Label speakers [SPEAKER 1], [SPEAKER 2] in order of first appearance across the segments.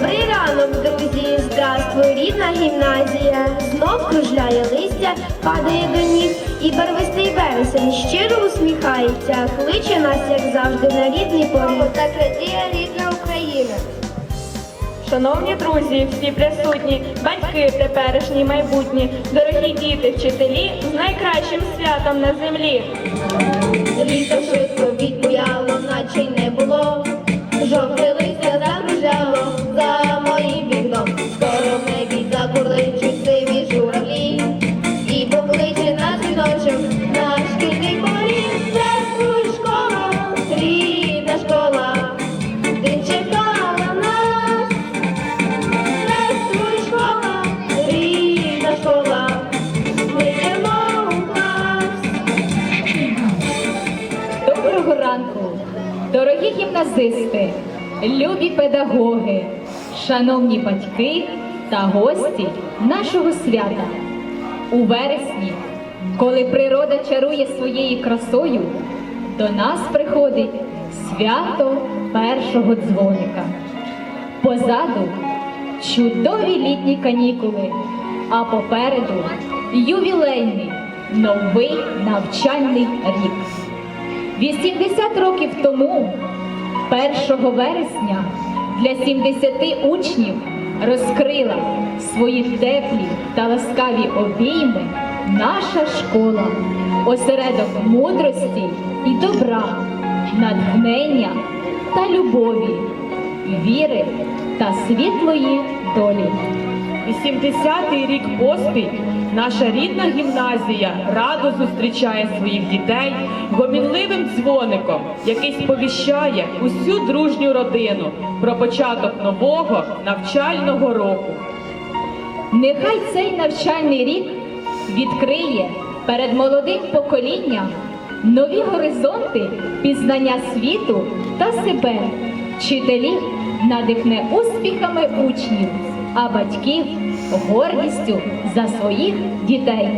[SPEAKER 1] Добрий ранок, друзі! Здравствуй, рідна гімназія! Знов кружляє листя, падає до ніг, і барвистий вересень щиро усміхається, кличе нас, як завжди, на рідний поріг. Так радіє рідна Україна.
[SPEAKER 2] Шановні друзі, всі присутні, батьки теперішні, майбутні, дорогі діти, вчителі з найкращим святом на землі.
[SPEAKER 1] Літо швидко відбуяло, наче й не було. Жовте листя закружляло
[SPEAKER 3] дорогі любі педагоги, шановні батьки та гості нашого свята. У вересні, коли природа чарує своєю красою, до нас приходить свято першого дзвоника. Позаду чудові літні канікули, а попереду ювілейний новий навчальний рік. 80 років тому, 1 вересня, для 70 учнів розкрила свої теплі та ласкаві обійми наша школа, осередок мудрості і добра, натхнення та любові, віри та світлої долі.
[SPEAKER 2] 80-й рік поспіль наша рідна гімназія радо зустрічає своїх дітей гомінливим дзвоником, який сповіщає усю дружню родину про початок нового навчального року.
[SPEAKER 3] Нехай цей навчальний рік відкриє перед молодим поколінням нові горизонти пізнання світу та себе. Вчителів надихне успіхами учнів, а батьків гордістю за своїх дітей.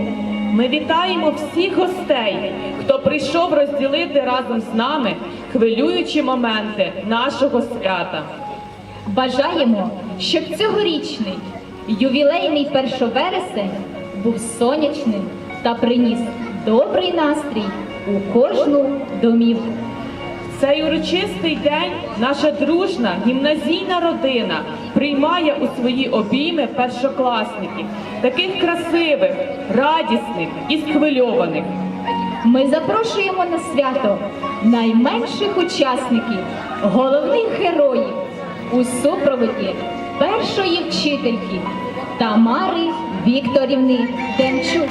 [SPEAKER 2] Ми вітаємо всіх гостей, хто прийшов розділити разом з нами хвилюючі моменти нашого свята.
[SPEAKER 3] Бажаємо, щоб цьогорічний ювілейний першовересень був сонячним та приніс добрий настрій у кожну домівку.
[SPEAKER 2] Цей урочистий день наша дружна гімназійна родина приймає у свої обійми першокласників, таких красивих, радісних і схвильованих.
[SPEAKER 3] Ми запрошуємо на свято найменших учасників, головних героїв у супроводі першої вчительки Тамари Вікторівни Демчук.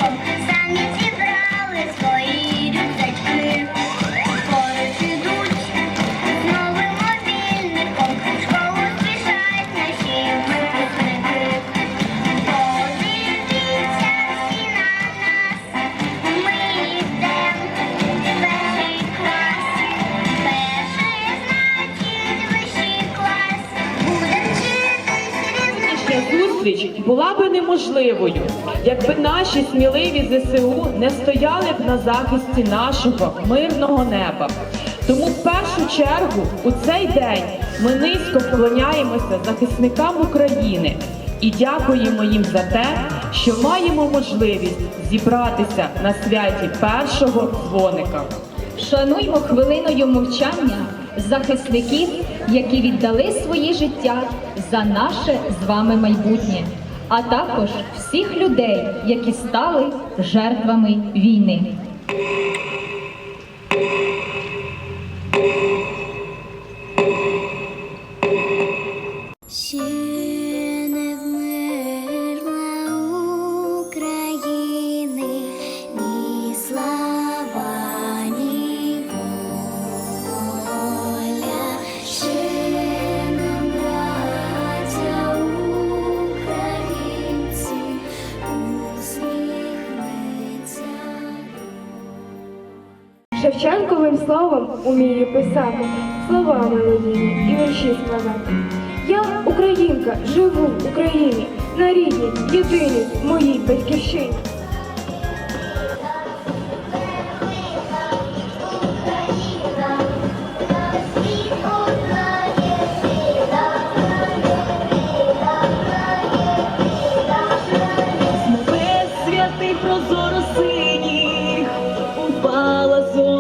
[SPEAKER 2] Зустріч була би неможливою, якби наші сміливі ЗСУ не стояли б на захисті нашого мирного неба. Тому в першу чергу у цей день ми низько вклоняємося захисникам України і дякуємо їм за те, що маємо можливість зібратися на святі першого дзвоника.
[SPEAKER 3] Шануймо хвилиною мовчання захисників, які віддали своє життя за наше з вами майбутнє, а також всіх людей, які стали жертвами війни.
[SPEAKER 4] словом умію писати, слова мелодійні і вірші складати. Я українка, живу в Україні, на рідній, єдиній моїй батьківщині.
[SPEAKER 1] Прозоро синіх упала зона.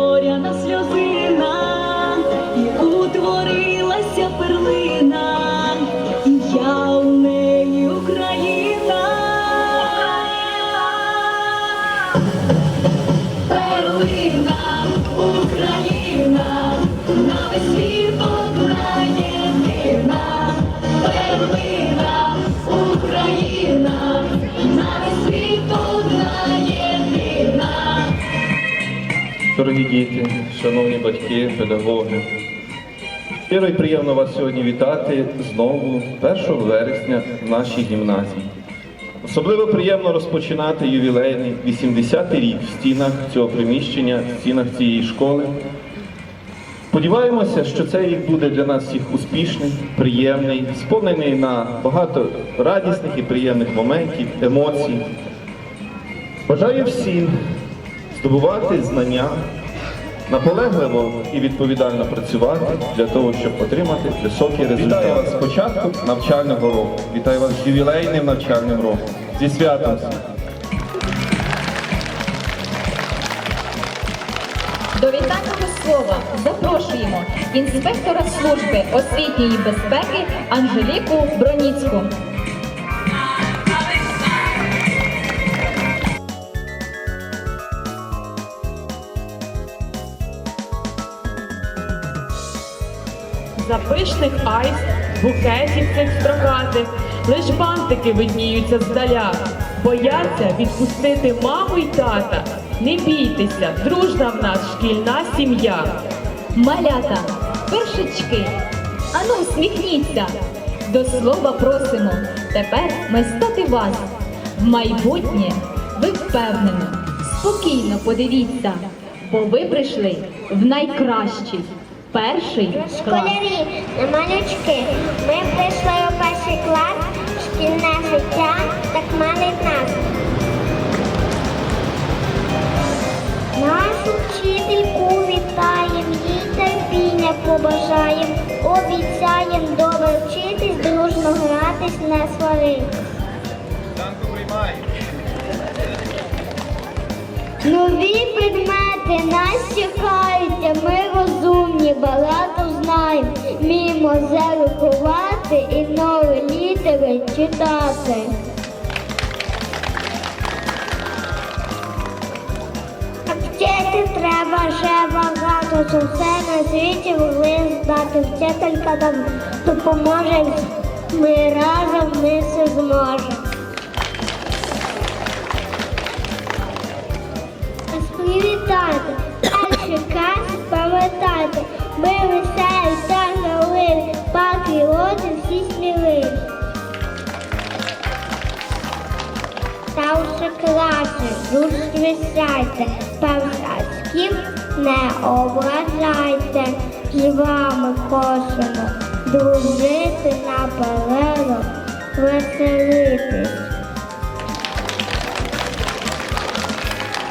[SPEAKER 5] Дорогі діти, шановні батьки, педагоги, щиро і приємно вас сьогодні вітати знову 1 вересня в нашій гімназії. Особливо приємно розпочинати ювілейний 80-й рік в стінах цього приміщення, в стінах цієї школи. Сподіваємося, що цей рік буде для нас всіх успішний, приємний, сповнений на багато радісних і приємних моментів, емоцій. Бажаю всім здобувати знання, наполегливо і відповідально працювати для того, щоб отримати високий результат. Вітаю вас з початком навчального року. Вітаю вас з ювілейним навчальним роком. Зі святом!
[SPEAKER 3] До вітального слова запрошуємо інспектора служби освітньої безпеки Анжеліку Броніцьку.
[SPEAKER 2] Запишних айс, букетів цих строкатих, лиш бантики видніються здаля. Бояться відпустити маму й тата. Не бійтеся, дружна в нас шкільна сім'я.
[SPEAKER 3] Малята, першички, ану усміхніться. До слова просимо тепер ми стати вас. В майбутнє ви впевнено, спокійно подивіться, бо ви прийшли в найкращий перший клас.
[SPEAKER 6] Школярі, малючки, ми прийшли у перший клас, шкільне життя так малить нас. Нашу вчительку вітаєм, їй терпіння побажаєм, обіцяєм добре вчитись, дружно гратись, не сваритись. Нові предмети нас чекають, ми розумні, багато знаємо, вміємо зарахувати і нові літери читати. Ще багато, щоб все на світі могли здати. Вчителька нам допоможе, ми разом ми все зможемо. Вас привітати, перший клас пам'ятати, ми веселі та граливі, патріоти всі сміливі. Старші класи, дружні сядьте, першачків не ображайте, з вами хочемо дружити на перерву, веселитись.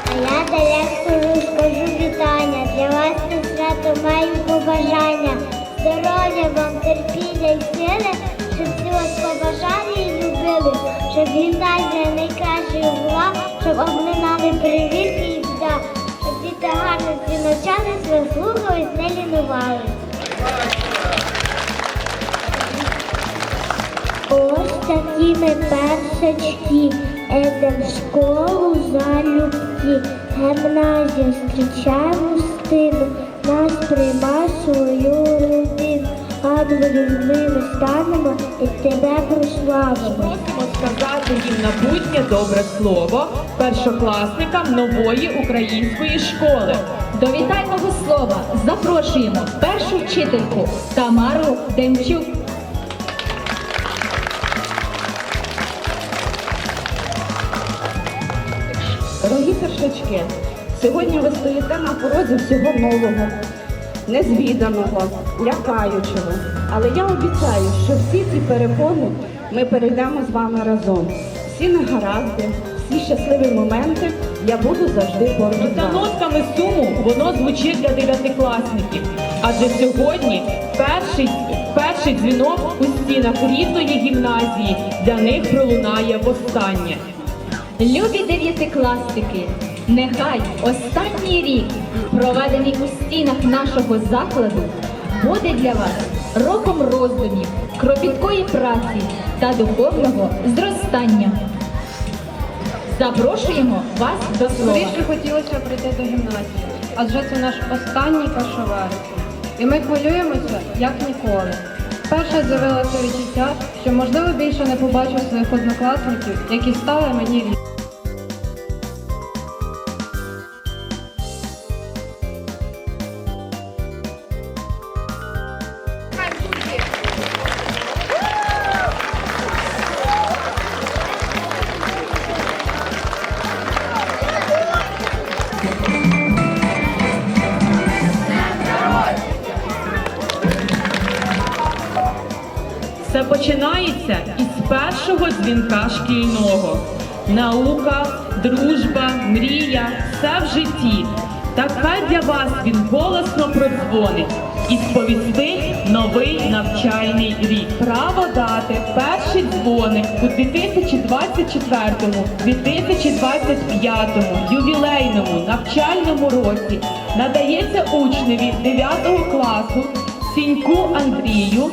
[SPEAKER 6] А я директору скажу вітання. Для вас це свято маю побажання. Здоров'я вам, терпіння і сили, щоб всі вас побажали і любили, щоб гімназія найкращою була, щоб обминали перевірки і вда, діти гарно всі навчались, не лінували. Ось такі ми першачки, едем в школу залюбки, гімназію зустрічаємо стину, нас прийма свою родину, ангелів ми станемо і тебе прославимо.
[SPEAKER 2] Просимо сказати їм на буднє добре слово першокласникам нової української школи.
[SPEAKER 3] До вітального слова запрошуємо першу вчительку Тамару Демчук.
[SPEAKER 7] Дорогі першачки, сьогодні ви стоїте на порозі всього нового, незвіданого, лякаючого. Але я обіцяю, що всі ці перепони ми перейдемо з вами разом. Всі негаразди, всі щасливі моменти я буду завжди поруч
[SPEAKER 2] За нотками суму воно звучить для дев'ятикласників. Адже сьогодні перший, перший дзвінок у стінах рідної гімназії для них пролунає востаннє.
[SPEAKER 3] Любі дев'ятикласники, нехай останній рік, проведений у стінах нашого закладу, буде для вас роком роздумів, кропіткої праці та духовного зростання. Запрошуємо вас до слова.
[SPEAKER 8] Скоріше хотілося прийти до гімназії, адже це наш останній першовересень. і ми хвилюємося як ніколи. Перше з'явилося відчуття, що можливо більше не побачу своїх однокласників, які стали мені рідними.
[SPEAKER 2] Із дзвінка шкільного. Наука, дружба, мрія, все в житті. Так для вас він голосно продзвонить і сповістить новий навчальний рік. Право дати перший дзвоник у 2024-2025 ювілейному навчальному році надається учневі 9 класу Сіньку Андрію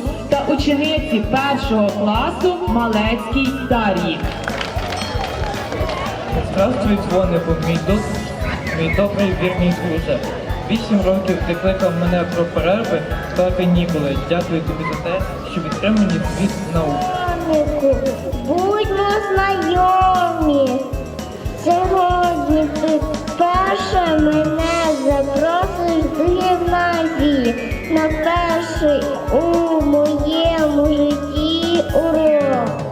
[SPEAKER 2] учениці першого класу Малецькій Дар'ї.
[SPEAKER 9] Здравствуй, дзвонику, мій, до... мій добрий вірний друже. Вісім років ти кликав мене про перерви та канікули. Дякую тобі за те, що відкрив мені світ наук.
[SPEAKER 6] Будьмо знайомі. Сьогодні ти вперше мене запросиш до гімназії на перший у моєму житті урок.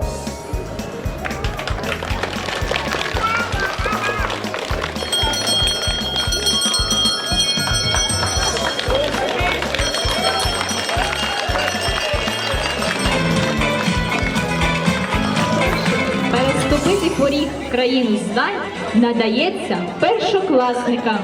[SPEAKER 3] Переступити поріг країну знань надається першокласникам.